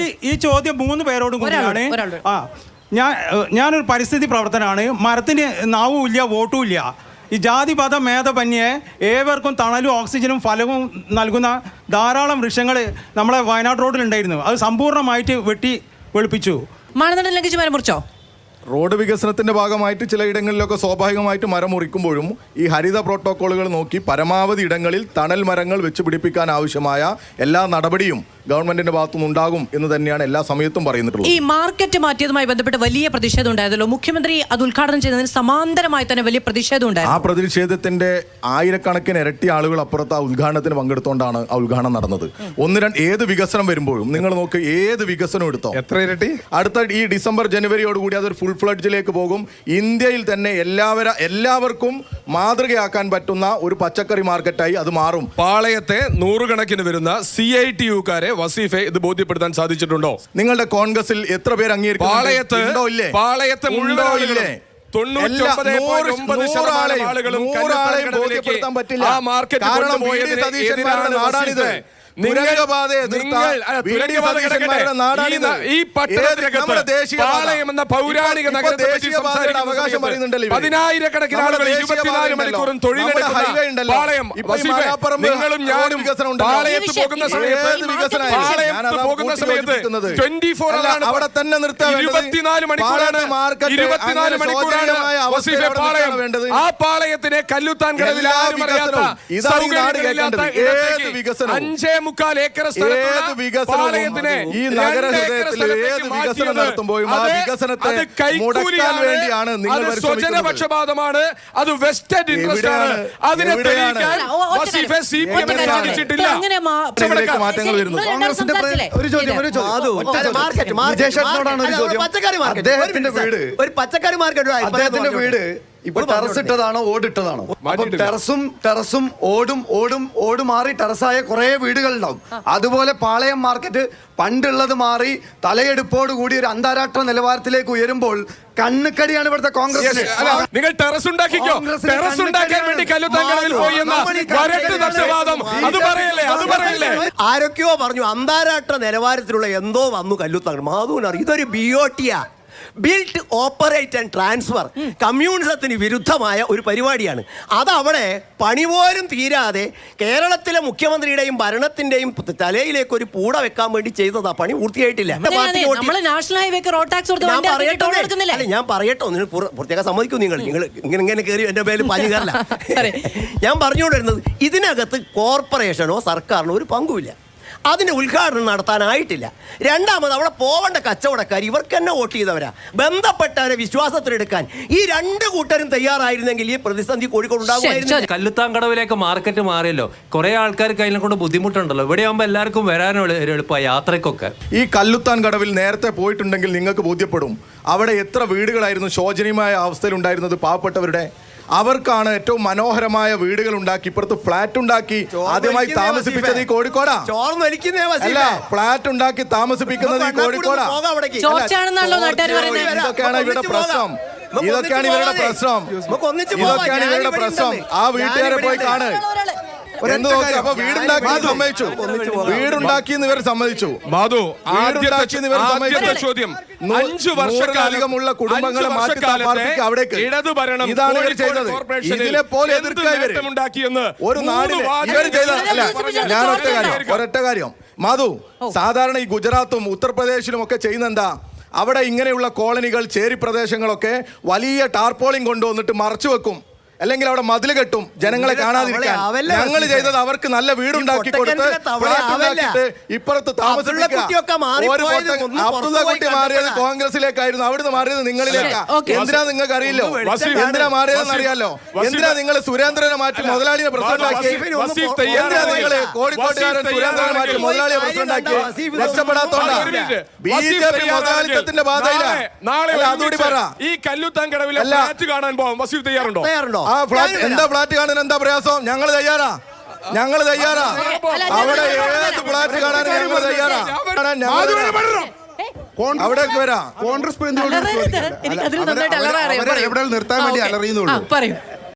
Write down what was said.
ഈ ഈ ചോദ്യം മൂന്ന് പേരോടും കൂടിയാണ്. ആ ഞാൻ ഞാനൊരു പരിസ്ഥിതി പ്രവർത്തനമാണ് മരത്തിന് നാവും ഇല്ല വോട്ടും ഇല്ല. ഈ ജാതിപത മേധപന്യെ ഏവർക്കും തണലും ഓക്സിജനും ഫലവും നൽകുന്ന ധാരാളം വൃക്ഷങ്ങൾ നമ്മളെ വയനാട് റോഡിലുണ്ടായിരുന്നു. അത് സമ്പൂർണമായിട്ട് വെട്ടി വെളുപ്പിച്ചു. മാനദണ്ഡം ലംഘിച്ച് മരം മുറിച്ചോ റോഡ് വികസനത്തിന്റെ ഭാഗമായിട്ട് ചിലയിടങ്ങളിലൊക്കെ സ്വാഭാവികമായിട്ട് മരം മുറിക്കുമ്പോഴും ഈ ഹരിത പ്രോട്ടോക്കോളുകൾ നോക്കി പരമാവധി ഇടങ്ങളിൽ തണൽ മരങ്ങൾ വെച്ച് പിടിപ്പിക്കാൻ ആവശ്യമായ എല്ലാ നടപടിയും ഗവൺമെന്റിന്റെ ഭാഗത്തുനിന്ന് ഉണ്ടാകും എന്ന് തന്നെയാണ് എല്ലാ സമയത്തും പറയുന്നിട്ടുള്ളത്. ഈ മാർക്കറ്റ് മാറ്റിയതുമായി ബന്ധപ്പെട്ട് വലിയ പ്രതിഷേധം ഉണ്ടായതല്ലോ. മുഖ്യമന്ത്രി അത് ഉദ്ഘാടനം ചെയ്തതിന് സമാന്തരമായി തന്നെ വലിയ പ്രതിഷേധം ആ ഉണ്ടായിരുന്നു പ്രതിഷേധത്തിന്റെ ആയിരക്കണക്കിന് ഇരട്ടി ആളുകൾ അപ്പുറത്ത് ആ ഉദ്ഘാടനത്തിന് പങ്കെടുത്തുകൊണ്ടാണ് ആ ഉദ്ഘാടനം നടന്നത്. ഒന്ന് രണ്ട് ഏത് വികസനം വരുമ്പോഴും നിങ്ങൾ നോക്ക് ഏത് വികസനം എടുത്തോ? എത്ര ഇരട്ടി? അടുത്ത ഈ ഡിസംബർ ജനുവരിയോടുകൂടി അതൊരു ഫുൾ ഫ്ലഡ്ജിലേക്ക് പോകും. ഇന്ത്യയിൽ തന്നെ എല്ലാവര എല്ലാവർക്കും മാതൃകയാക്കാൻ പറ്റുന്ന ഒരു പച്ചക്കറി മാർക്കറ്റായി അത് മാറും. പാളയത്തെ നൂറുകണക്കിന് വരുന്ന സി ഐ ടി യുക്കാരെ വസീഫെ ഇത് ബോധ്യപ്പെടുത്താൻ സാധിച്ചിട്ടുണ്ടോ? നിങ്ങളുടെ കോൺഗ്രസിൽ എത്ര പേര് അംഗീകരിക്കും പാളയത്ത് പാളയത്തെ മുഴുവൻ ആളുകളും ആ മാർക്കറ്റ് കൊണ്ടുപോയതിന് നാടാണിത്. ഈ പട്ടണത്തിനകത്ത് പൗരാണിക അവകാശം പറയുന്നുണ്ടല്ലോ. പതിനായിരക്കണക്കിന് ആളുകൾ ഇരുപത്തിനാല് ഉണ്ടല്ലോ. മണിക്കൂറും തൊഴിലെടുക്കുന്ന പാളയം. നിങ്ങളും ഞാനും പാളയത്ത് പോകുന്ന സമയത്ത് പാളയത്ത് പോകുന്ന സമയത്ത്. ട്വന്റി ഫോർ അല്ല, അവിടെ തന്നെ നിർത്താൻ. ഇരുപത്തിനാല് മണിക്കൂറാണ്. ഇരുപത്തിനാല് മണിക്കൂറാണ് പാളയം. ആ പാളയത്തിനെ കല്ലുത്താൻ കടവിൽ ആരും അറിയാത്ത സൗകര്യങ്ങളില്ലാത്ത. അഞ്ചേ മുക്കാൽ ഏക്കർ സ്ഥലത്തുള്ള പാളയത്തിനെ ഈ നഗര ഏത് വികസനം നടത്തുമ്പോഴും ആ അത് വികസനത്തെ മുടക്കാൻ വേണ്ടിയാണ് നിങ്ങൾ സ്വജനപക്ഷപാതമാണ്. അത് വെസ്റ്റഡ് ഇൻട്രസ്റ്റ് ആണ്. അതിനെ? തെളിയിക്കാൻ ഒരു ചോദ്യം ഒരു ചോദ്യം. മാധു, ഒറ്റ ചോദ്യം. മാർക്കറ്റ്, മാർക്കറ്റ്, ഷെട്ടിനോടാണ് ഒരു ചോദ്യം. പച്ചക്കറി മാർക്കറ്റ്. അദ്ദേഹത്തിന്റെ ഒരു വീട് ഒരു പച്ചക്കറി മാർക്കറ്റ് അദ്ദേഹത്തിന്റെ വീട് ഇപ്പൊ ടെറസ്. ഇട്ടതാണോ ഓടിട്ടതാണോ? അപ്പൊ ടെറസും ടെറസും ഓടും ഓടും ഓട് മാറി ടെറസായ കുറെ വീടുകളുണ്ടാവും. അതുപോലെ പാളയം മാർക്കറ്റ് പണ്ടുള്ളത് മാറി തലയെടുപ്പോട് കൂടി ഒരു അന്താരാഷ്ട്ര നിലവാരത്തിലേക്ക് ഉയരുമ്പോൾ കണ്ണുക്കടിയാണ് ഇവിടുത്തെ കോൺഗ്രസ് നിങ്ങൾ ടെറസ് ഉണ്ടാക്കിക്കോ ടെറസ് ഉണ്ടാക്കാൻ വേണ്ടി കല്ലുത്താൻ കടവിൽ പോയി വരട്ട് പക്ഷപാതം അത് പറയല്ലേ അത് പറയല്ലേ? ആരൊക്കെയോ പറഞ്ഞു അന്താരാഷ്ട്ര നിലവാരത്തിലുള്ള എന്തോ വന്നു കല്ലുത്തങ്ങൾ മാധുവിനറിയാം. ഇതൊരു ബിഒടിയാ ബിൽറ്റ് ഓപ്പറേറ്റ് ആൻഡ് ട്രാൻസ്ഫർ കമ്മ്യൂണിസത്തിന് വിരുദ്ധമായ ഒരു പരിപാടിയാണ്. അതവിടെ പണി പോലും തീരാതെ കേരളത്തിലെ മുഖ്യമന്ത്രിയുടെയും ഭരണത്തിന്റെയും തലയിലേക്ക് ഒരു പൂട വെക്കാൻ വേണ്ടി ചെയ്തതാ പണി പൂർത്തിയായിട്ടില്ല. ഞാൻ പറയട്ടെ നിങ്ങൾ പ്രത്യേകം സമ്മതിക്കും നിങ്ങൾ. നിങ്ങൾ ഇങ്ങനെ ഇങ്ങനെ കയറി എന്റെ പേര് പറയ്. ഞാൻ പറഞ്ഞുകൊണ്ടിരുന്നത് ഇതിനകത്ത് കോർപ്പറേഷനോ സർക്കാരിനോ ഒരു പങ്കുമില്ല. അതിന്റെ ഉദ്ഘാടനം നടത്താനായിട്ടില്ല. രണ്ടാമത് അവിടെ പോവേണ്ട കച്ചവടക്കാർ ഇവർക്ക് തന്നെ വോട്ട് ചെയ്തവരാ. ബന്ധപ്പെട്ടവരെ വിശ്വാസത്തിലെടുക്കാൻ ഈ രണ്ട് കൂട്ടരും തയ്യാറായിരുന്നെങ്കിൽ ഈ പ്രതിസന്ധി കോഴിക്കോട് ഉണ്ടാകുമായിരുന്നു ശരി. കല്ലുത്താൻ കടവിലേക്ക് മാർക്കറ്റ് മാറിയല്ലോ. കുറെ ആൾക്കാർ അതിനെ കൊണ്ട് ബുദ്ധിമുട്ടുണ്ടല്ലോ. ഇവിടെ ആകുമ്പോൾ എല്ലാവർക്കും വരാനും എളുപ്പമാണ് യാത്രക്കൊക്കെ യാത്രയ്ക്കൊക്കെ. ഈ കല്ലുത്താൻ കടവിൽ നേരത്തെ പോയിട്ടുണ്ടെങ്കിൽ നിങ്ങൾക്ക് ബോധ്യപ്പെടും. അവിടെ എത്ര വീടുകളായിരുന്നു? ശോചനീയമായ അവസ്ഥയിൽ ഉണ്ടായിരുന്നത് പാവപ്പെട്ടവരുടെ അവർക്കാണ് ഏറ്റവും മനോഹരമായ വീടുകൾ ഉണ്ടാക്കി ഇപ്പുറത്ത് ഫ്ലാറ്റ് ഉണ്ടാക്കി ആദ്യമായി താമസിപ്പിച്ചത് ഈ കോഴിക്കോടാ. അല്ല ഫ്ലാറ്റ് ഉണ്ടാക്കി താമസിപ്പിക്കുന്നത് ഈ കോഴിക്കോടാ. ഇതൊക്കെയാണ് ഇവരുടെ പ്രശ്നം. ഇതൊക്കെയാണ് ഇവരുടെ പ്രശ്നം. ഇതൊക്കെയാണ് ഇവരുടെ പ്രശ്നം. ആ വീട്ടുകാരെ പോയി ഉണ്ട്. എന്ത് നോക്കി അപ്പൊ വീടുണ്ടാക്കി സമ്മതിച്ചു. വീടുണ്ടാക്കി എന്ന് ഇവർ സമ്മതിച്ചു. മാധു ആദ്യത്തെ ചോദ്യം. അഞ്ചു വർഷക്കാലം കുടുംബങ്ങളെ മാറ്റി അവിടേക്ക്. ഇടതു ഇതാണ് ഇവർ ചെയ്തത്. ഇതിനെ പോലെ നേട്ടമുണ്ടാക്കിയെന്ന് ഒരു നാടിന് ഇവർ ചെയ്ത അല്ല ഞാൻ ഒറ്റ കാര്യം ഒരൊറ്റ കാര്യം. മാധു സാധാരണ ഈ ഗുജറാത്തും ഉത്തർപ്രദേശിലും ഒക്കെ ചെയ്യുന്ന എന്താ അവിടെ ഇങ്ങനെയുള്ള കോളനികൾ ചേരി പ്രദേശങ്ങളൊക്കെ വലിയ ടാർപോളിംഗ് കൊണ്ടുവന്നിട്ട് മറച്ചു വെക്കും. അല്ലെങ്കിൽ അവിടെ മതിൽ കെട്ടും ജനങ്ങളെ കാണാതിരിക്കാൻ. ഞങ്ങൾ ചെയ്തത് അവർക്ക് നല്ല വീടുണ്ടാക്കി കൊടുത്ത് പൊട്ടക്കിണറ്റിലെ തവള ഫ്ലാറ്റ് ആവല്ല. ഉണ്ടാക്കിയിട്ട് ഇപ്പുറത്ത് താമസിക്കുട്ടി താമസിപ്പിക്കുക. കുട്ടി മാറിയത്. കോൺഗ്രസിലേക്കായിരുന്നു അവിടുന്ന് മാറിയത് നിങ്ങളിലേക്കാ. എന്തിനാ നിങ്ങൾക്ക് അറിയില്ലോ എന്തിനാ മാറിയതെന്ന് അറിയാലോ? എന്തിനാ നിങ്ങൾ സുരേന്ദ്രനെ മാറ്റി മുതലാളിയെ പ്രസിഡന്റ് ആക്കി എന്തിനാ നിങ്ങൾ കോഴിക്കോട്ടുകാരൻ സുരേന്ദ്രനെ മാറ്റി മുതലാളിയെ പ്രസിഡന്റ് ആക്കി രക്ഷപ്പെടാത്തോണ്ടാ. ബി ജെ പി മുതലാളിത്തത്തിന്റെ നാളെ അതുകൂടി പറ. ഈ കല്ലുത്താൻ കടവിലെ കാണാൻ പോകാം വസീഫ് തയ്യാറുണ്ടോ? തയ്യാറുണ്ടോ? ആ ഫ്ലാറ്റ് എന്താ ഫ്ലാറ്റ് കാണാൻ എന്താ പ്രയാസം? ഞങ്ങൾ തയ്യാറാ. ഞങ്ങൾ തയ്യാറാ. അവിടെ ഏത് ഫ്ലാറ്റ് കാണാൻ ഞങ്ങൾ തയ്യാറാ. അവിടേക്ക് വരാം. കോൺഗ്രസ്. എവിടെ നിർത്താൻ വേണ്ടി. അലറിയുന്നുള്ളൂ പറയൂ.